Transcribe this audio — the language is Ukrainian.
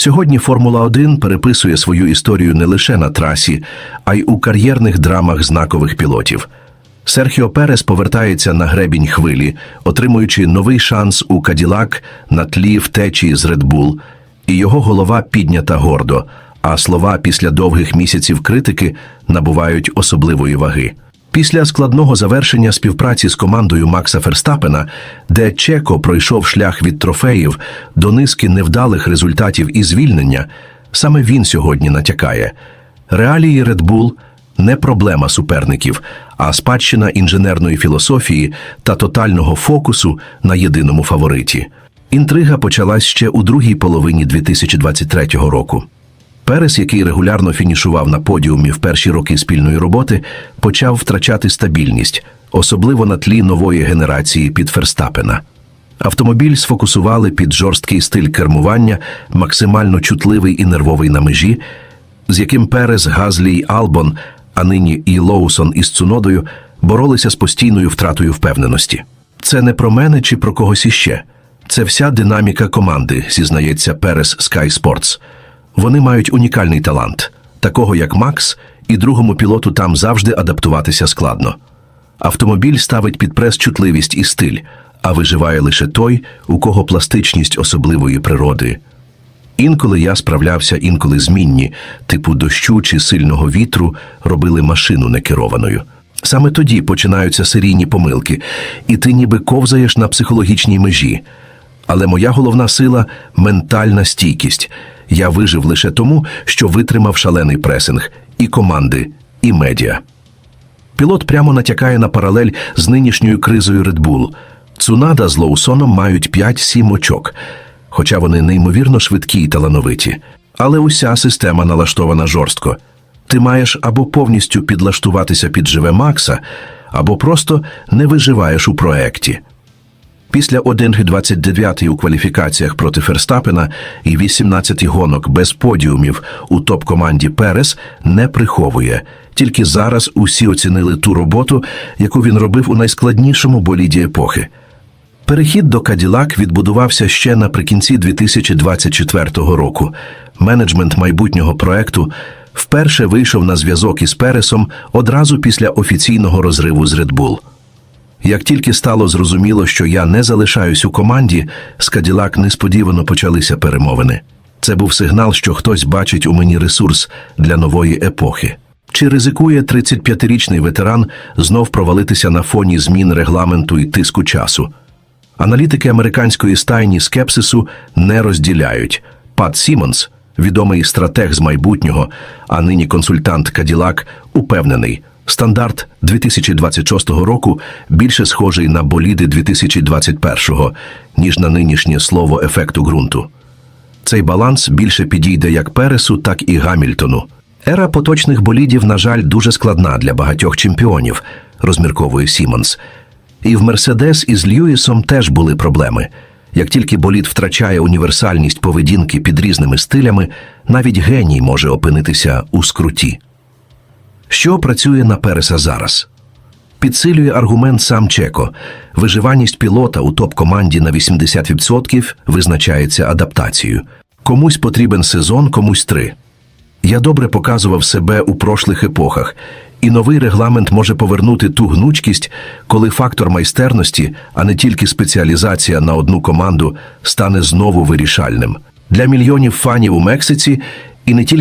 Сьогодні Формула 1 переписує свою історію не лише на трасі, а й у кар'єрних драмах знакових пілотів. Серхіо Перес повертається на гребінь хвилі, отримуючи новий шанс у Каділак на тлі втечі з Red Bull, і його голова піднята гордо, а слова після довгих місяців критики набувають особливої ваги. Після складного завершення співпраці з командою Макса Ферстапена, де Чеко пройшов шлях від трофеїв до низки невдалих результатів і звільнення, саме він сьогодні натякає. Реалії Red Bull – не проблема суперників, а спадщина інженерної філософії та тотального фокусу на єдиному фавориті. Інтрига почалась ще у другій половині 2023 року. Перес, який регулярно фінішував на подіумі в перші роки спільної роботи, почав втрачати стабільність, особливо на тлі нової генерації під Ферстапена. Автомобіль сфокусували під жорсткий стиль кермування, максимально чутливий і нервовий на межі, з яким Перес, Газлі й Албон, а нині і Лоусон із Цунодою боролися з постійною втратою впевненості. Це не про мене чи про когось іще. Це вся динаміка команди, зізнається Перес Sky Sports. Вони мають унікальний талант, такого як Макс, і другому пілоту там завжди адаптуватися складно. Автомобіль ставить під прес чутливість і стиль, а виживає лише той, у кого пластичність особливої природи. Інколи я справлявся, інколи змінні, типу дощу чи сильного вітру, робили машину некерованою. Саме тоді починаються серійні помилки, і ти ніби ковзаєш на психологічній межі. Але моя головна сила ментальна стійкість. Я вижив лише тому, що витримав шалений пресинг і команди, і медіа. Пілот прямо натякає на паралель з нинішньою кризою Red Bull. Цунада з Лоусоном мають 5-7 очок, хоча вони неймовірно швидкі й талановиті. Але уся система налаштована жорстко. Ти маєш або повністю підлаштуватися під живе Макса, або просто не виживаєш у проекті. Після 1.29 у кваліфікаціях проти Ферстапена і 18 гонок без подіумів у топ-команді Перес не приховує. Тільки зараз усі оцінили ту роботу, яку він робив у найскладнішому боліді епохи. Перехід до Каділак відбудувався ще наприкінці 2024 року. Менеджмент майбутнього проекту вперше вийшов на зв'язок із Пересом одразу після офіційного розриву з Bull. Як тільки стало зрозуміло, що я не залишаюсь у команді, з Каділак несподівано почалися перемовини. Це був сигнал, що хтось бачить у мені ресурс для нової епохи. Чи ризикує 35-річний ветеран знов провалитися на фоні змін регламенту і тиску часу? Аналітики американської стайні скепсису не розділяють. Пат Сімонс, відомий стратег з майбутнього, а нині консультант Каділак, упевнений, стандарт 2026 року більше схожий на боліди 2021-го, ніж на нинішнє слово ефекту ґрунту. Цей баланс більше підійде як Пересу, так і Гамільтону. Ера поточних болідів, на жаль, дуже складна для багатьох чемпіонів, розмірковує Сімонс. І в Мерседес із Льюісом теж були проблеми. Як тільки болід втрачає універсальність поведінки під різними стилями, навіть геній може опинитися у скруті. Що працює на Переса зараз? Підсилює аргумент сам Чеко. Виживаність пілота у топ-команді на 80% визначається адаптацією. Комусь потрібен сезон, комусь три. Я добре показував себе у прошлих епохах, і новий регламент може повернути ту гнучкість, коли фактор майстерності, а не тільки спеціалізація на одну команду, стане знову вирішальним. Для мільйонів фанів у Мексиці і не тільки